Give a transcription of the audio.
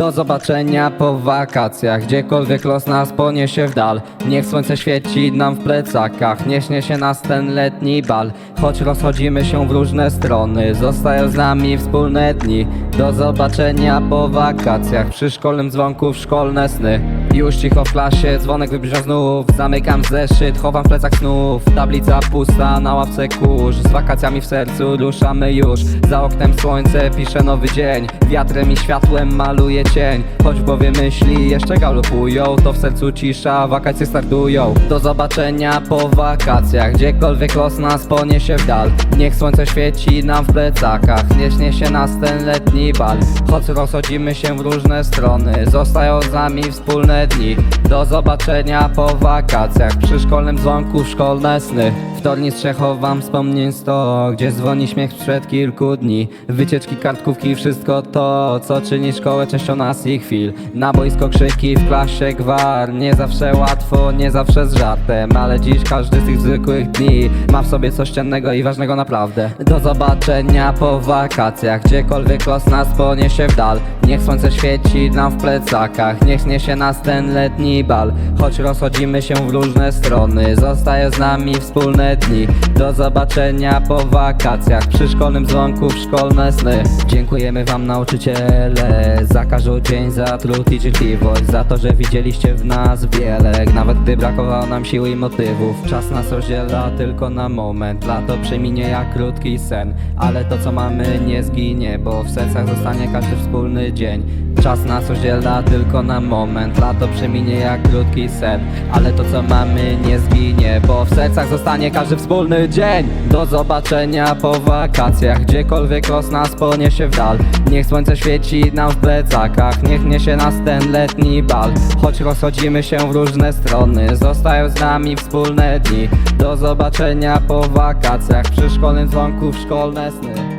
Do zobaczenia po wakacjach. Gdziekolwiek los nas poniesie w dal Niech słońce świeci nam w plecakach Nie śnie się nas ten letni bal. Choć rozchodzimy się w różne strony Zostają z nami wspólne dni. Do zobaczenia po wakacjach. Przy szkolnym dzwonku w szkolne sny już cicho w klasie, dzwonek wybrzmiał znów. Zamykam zeszyt, chowam w plecach snów. Tablica pusta, na ławce kurz. Z wakacjami w sercu ruszamy już. Za oknem słońce, pisze nowy dzień. Wiatrem i światłem maluje cień. Choć w głowie myśli jeszcze galopują To w sercu cisza, wakacje startują. Do zobaczenia po wakacjach. Gdziekolwiek los nas poniesie w dal. Niech słońce świeci nam w plecakach. Nie śnie się nas ten letni bal. Choć rozchodzimy się w różne strony Zostają z nami wspólne Do zobaczenia po wakacjach Przy szkolnym dzwonku szkolne sny. W tornistrze chowam wspomnień sto Gdzie dzwoni śmiech sprzed kilku dni. Wycieczki, kartkówki, wszystko to Co czyni szkołę częścią nas i chwil. Na boisko krzyki, w klasie gwar. Nie zawsze łatwo, nie zawsze z żartem Ale dziś każdy z tych zwykłych dni Ma w sobie coś cennego i ważnego naprawdę. Do zobaczenia po wakacjach Gdziekolwiek los nas poniesie w dal Niech słońce świeci nam w plecakach Niech niesie nas ten letni bal. Choć rozchodzimy się w różne strony Zostają z nami wspólne dni. Do zobaczenia po wakacjach Przy szkolnym dzwonku w szkolne sny. Dziękujemy wam nauczyciele Za każdy dzień, za trud i cierpliwość Za to, że widzieliście w nas wiele. Nawet gdy brakowało nam siły i motywów Czas nas rozdziela tylko na moment. Lato przeminie jak krótki sen Ale to co mamy nie zginie Bo w sercach zostanie każdy wspólny dzień. Czas nas rozdziela tylko na moment. Lato przeminie jak krótki sen Ale to co mamy nie zginie Bo w sercach zostanie każdy wspólny dzień. Do zobaczenia po wakacjach Gdziekolwiek los nas poniesie w dal. Niech słońce świeci nam w plecakach Niech niesie nas ten letni bal. Choć rozchodzimy się w różne strony Zostają z nami wspólne dni. Do zobaczenia po wakacjach Przy szkolnym dzwonku w szkolne sny